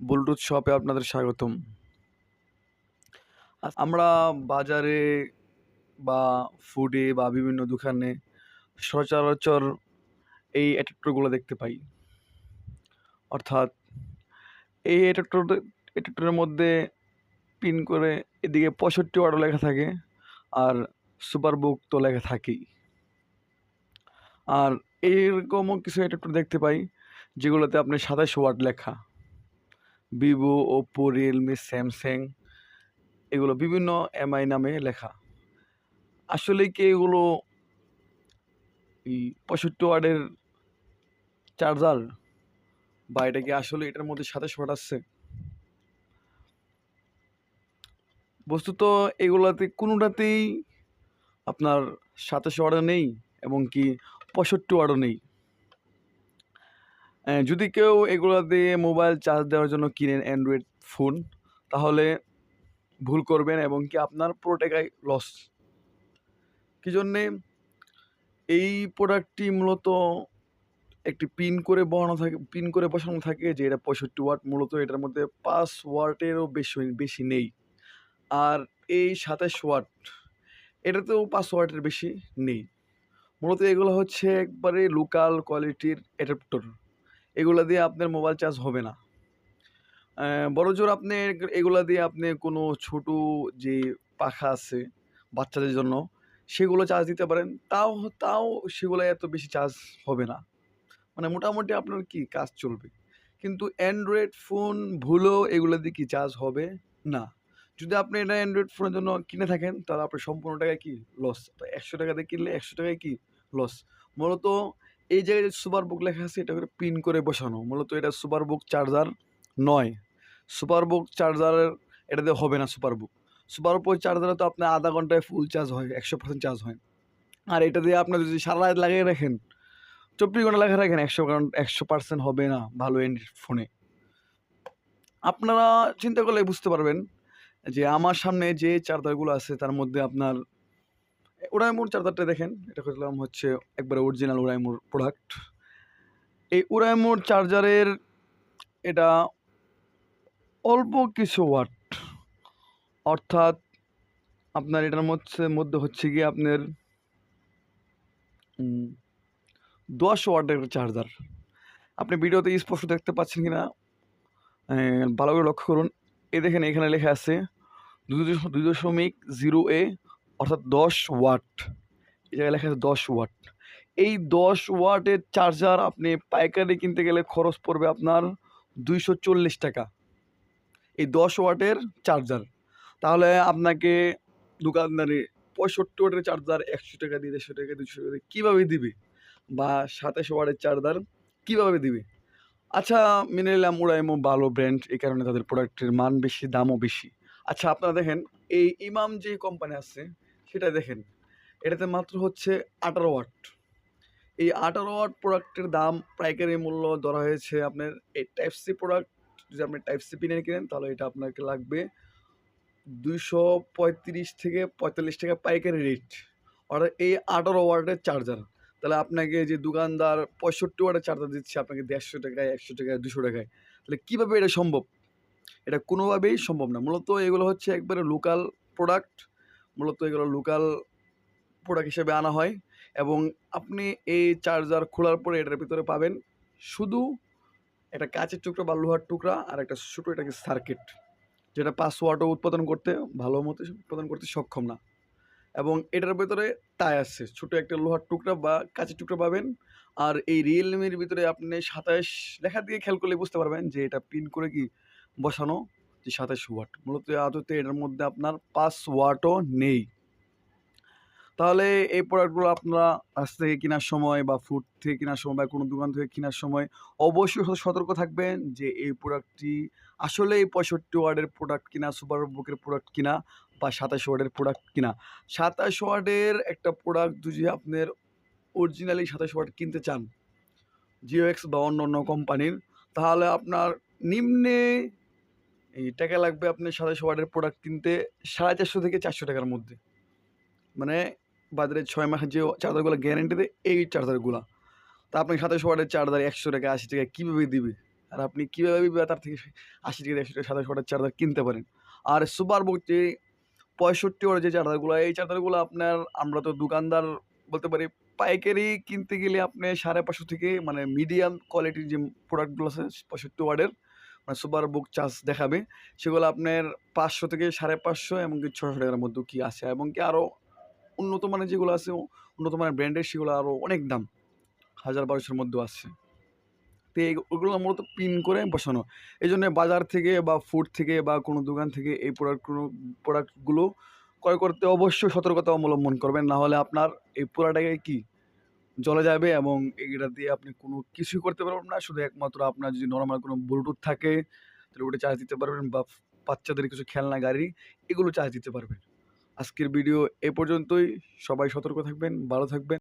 Bluetooth শপে আপনাদের স্বাগতম আ আমরা বাজারে বা ফুডে বা বিভিন্ন দোকানে সচরাচর এই অ্যাডাপ্টারগুলো দেখতে পাই। অর্থাৎ এই অ্যাডাপ্টার অ্যাডাপ্টারের মধ্যে পিন করে এদিকে ৬৫ ওয়াটও লেখা থাকে আর সুপার বুক তো লেখা থাকেই। আর এরকমও কিছু অ্যাডাপ্টার দেখতে পাই যেগুলোতে আপনার ২৭ ওয়াট লেখা। Vivo, ওপো রিয়েলমি স্যামসাং এগুলো বিভিন্ন এমআই নামে লেখা। আসলেই কি এগুলো এই ৬৫ ওয়াটের চার্জার? বা এটা কি আসলে এটার মধ্যে ২৭ ওয়াট আছে? বস্তুত এগুলাতে কোনোটাতেই আপনার ২৭ ওয়াটও নেই এবং কি ৬৫ ওয়াটও নেই। যদি কেউ এগুলো দিয়ে মোবাইল চার্জ দেওয়ার জন্য কিনেন অ্যান্ড্রয়েড ফোন, তাহলে ভুল করবেন এবং কি আপনার পুরো টাকাই লস। কি জন্যে? এই প্রোডাক্টটি মূলত একটি পিন করে বসানো থাকে পিন করে বসানো থাকে যে এটা ৬৫ ওয়াট মূলত, এটার মধ্যে ৫ ওয়াটেরও বেশি বেশি নেই। আর এই ২৭ ওয়াট এটাতেও ৫ ওয়াটের বেশি নেই। মূলত এগুলো হচ্ছে একবারে লোকাল কোয়ালিটির অ্যাডাপ্টার। এগুলা দিয়ে আপনার মোবাইল চার্জ হবে না। অ্যা বড়জোর আপনি এগুলা দিয়ে আপনি কোনো ছোট যে পাখা আছে বাচ্চাদের জন্য, সেগুলো চার্জ দিতে পারেন। তাও তাও সেগুলা এত বেশি চার্জ হবে না। মানে মোটামুটি আপনার কি কাজ চলবে। কিন্তু অ্যান্ড্রয়েড ফোন ভুলেও এগুলো দিয়ে কি চার্জ হবে না। যদি আপনি এটা অ্যান্ড্রয়েড ফোনের জন্য কিনে থাকেন, তাহলে আপনার সম্পূর্ণ টাকায় কি লস। ৳১০০ দিয়ে কিনলে একশো টাকায় কি লস। মূলত এই জায়গায় যে সুপার বুক লেখা আছে এটা করে পিন করে বসানো। মূলত এটা সুপার বুক চার্জার নয়। সুপার বুক চার্জারের এটা দিয়ে হবে না সুপার বুক। সুপার বুক চার্জারে তো আপনার আধা ঘন্টায় ফুল চার্জ হয়, ১০০% চার্জ হয়। আর এটা দিয়ে আপনার যদি সারারাত লাগিয়ে রাখেন, ২৪ ঘণ্টা লাগিয়ে রাখেন ১০০ কারণ ১০০% হবে না ভালো এন্ড ফোনে। আপনারা চিন্তা করলে বুঝতে পারবেন যে আমার সামনে যে চার্জারগুলো আছে তার মধ্যে আপনার ওরাইমোর চার্জারটা দেখেন। এটা হলাম হচ্ছে একবারে অরিজিনাল ওরাইমোর প্রোডাক্ট। এই ওরাইমোর চার্জারের এটা অল্প কিছু ওয়াট। অর্থাৎ আপনার এটার মধ্যে মধ্যে হচ্ছে গিয়ে আপনার দশ ১০ ওয়াটের চার্জার। আপনি ভিডিওতে স্পষ্ট দেখতে পাচ্ছেন কি না ভালো করে লক্ষ্য করুন। এই দেখেন এখানে লেখা আছে ২.০ এ অর্থাৎ ১০ ওয়াট। এই জায়গায় লেখা আছে ১০ ওয়াট। এই ১০ ওয়াটের চার্জার আপনি পাইকারি কিনতে গেলে খরচ পড়বে আপনার ৳২৪০ এই ১০ ওয়াটের চার্জার। তাহলে আপনাকে দোকানদারে ৬৫ ওয়াটের চার্জার ৳১০০ দিয়ে ৳১৫০ ৳২০০ দিয়ে কীভাবে দিবে? বা ২৭ ওয়াটের চার্জার কীভাবে দিবে? আচ্ছা মেনে নিলাম ওরাইমো ভালো ব্র্যান্ড এই কারণে তাদের প্রোডাক্টের মান বেশি, দামও বেশি। আচ্ছা আপনারা দেখেন এই ইমাম যে কোম্পানি আছে সেটা দেখেন। এটাতে মাত্র হচ্ছে ১৮ ওয়াট। এই ১৮ ওয়াট প্রোডাক্টের দাম পাইকারি মূল্য ধরা হয়েছে আপনার এই টাইপ সি প্রোডাক্ট যদি আপনি টাইপ সি পিনের কিনেন, তাহলে এটা আপনাকে লাগবে ৳২৩৫ থেকে ৳৪৫ পাইকারি রেট। অর্থাৎ এই ১৮ ওয়াটের চার্জার। তাহলে আপনাকে যে দোকানদার ৬৫ ওয়াটের চার্জার দিচ্ছে, আপনাকে ৳১৫০ ৳১০০ ৳২০০ তাহলে কীভাবে এটা সম্ভব? এটা কোনোভাবেই সম্ভব না। মূলত এগুলো হচ্ছে একবারে লোকাল প্রোডাক্ট। মূলত এগুলো লোকাল প্রোডাক্ট হিসেবে আনা হয় এবং আপনি এই চার্জার খোলার পরে এটার ভিতরে পাবেন শুধু একটা কাঁচের টুকরা বা লোহার টুকরা আর একটা ছোটো এটাকে সার্কিট। যেটা ৫ ওয়াটও উৎপাদন করতে ভালো মতো উৎপাদন করতে সক্ষম না। এবং এটার ভেতরে টাই আসছে ছোটো একটা লোহার টুকরা বা কাঁচের টুকরা পাবেন। আর এই রিয়েলমির ভিতরে আপনি ২৭ লেখা দিয়ে খেয়াল করলে বুঝতে পারবেন যে এটা পিন করে কি বসানো যে ২৭ ওয়াট। মূলত আদতে এটার মধ্যে আপনার ৫ ওয়াটও নেই। তাহলে এই প্রোডাক্টগুলো আপনারা রাস্তা থেকে কেনার সময় বা ফুড থেকে কেনার সময় বা কোনো দোকান থেকে কেনার সময় অবশ্যই সতর্ক থাকবেন যে এই প্রোডাক্টটি আসলেই পঁয়ষট্টি ওয়ার্ডের প্রোডাক্ট কিনা, সুপার বুকের প্রোডাক্ট কিনা বা সাতাশ ওয়ার্ডের প্রোডাক্ট কিনা। সাতাশ ওয়ার্ডের একটা প্রোডাক্ট যদি আপনার অরিজিনালি ২৭ ওয়াট কিনতে চান জিও এক্স বা অন্য অন্য কোম্পানির তাহলে আপনার নিম্নে এই টাকা লাগবে আপনার ২৭ ওয়াটের প্রোডাক্ট কিনতে ৳৪৫০ থেকে চারশো টাকার মধ্যে। মানে বাজারে ছয় মাসের যে চার্জারগুলো গ্যারান্টি দেয় এই চার্জারগুলো তা আপনি ২৭ ওয়াটের চার্জার একশো টাকা আশি টাকা কীভাবে দিবে? আর আপনি কীভাবে তার থেকে ৮০ টাকা, ১০০ টাকা, সাতাশ ওয়াটের চার্জার কিনতে পারেন। আর সুপার বুক যে ৬৫ ওয়াটের যে চার্জারগুলো এই চার্জারগুলো আপনার আমরা তো দোকানদার বলতে পারি পাইকারি কিনতে গেলে আপনি ৫৫০ থেকে মানে মিডিয়াম কোয়ালিটির যে প্রোডাক্টগুলো আছে ৬৫ ওয়াটের মানে সুপার বুক চার্জ দেখাবে, সেগুলো আপনার ৫০০ থেকে ৫৫০ এমনকি ৬০০ টাকার মধ্যেও কী আছে এবং কি আরও উন্নত মানের যেগুলো আছে, উন্নত মানের ব্র্যান্ডের সেগুলো আরও অনেক দাম। ১০০০-১২০০ র মধ্যেও আছে। তো এই ওগুলো মূলত পিন করে বসানো। এজন্য বাজার থেকে বা ফুড থেকে বা কোনো দোকান থেকে এই প্রোডাক্টগুলো প্রোডাক্টগুলো ক্রয় করতে অবশ্যই সতর্কতা অবলম্বন করবেন। না হলে আপনার এই পুরা টাকাই কি জ্বলে যাবে এবং এটা দিয়ে আপনি কোনো কিছুই করতে পারবেন না। শুধু একমাত্র আপনার যদি নর্মাল কোনো ব্লুটুথ থাকে, তাহলে ওটা চার্জ দিতে পারবেন বা বাচ্চাদের কিছু খেলনা গাড়ি, এগুলো চার্জ দিতে পারবেন। আজকের ভিডিও এ পর্যন্তই। সবাই সতর্ক থাকবেন, ভালো থাকবেন।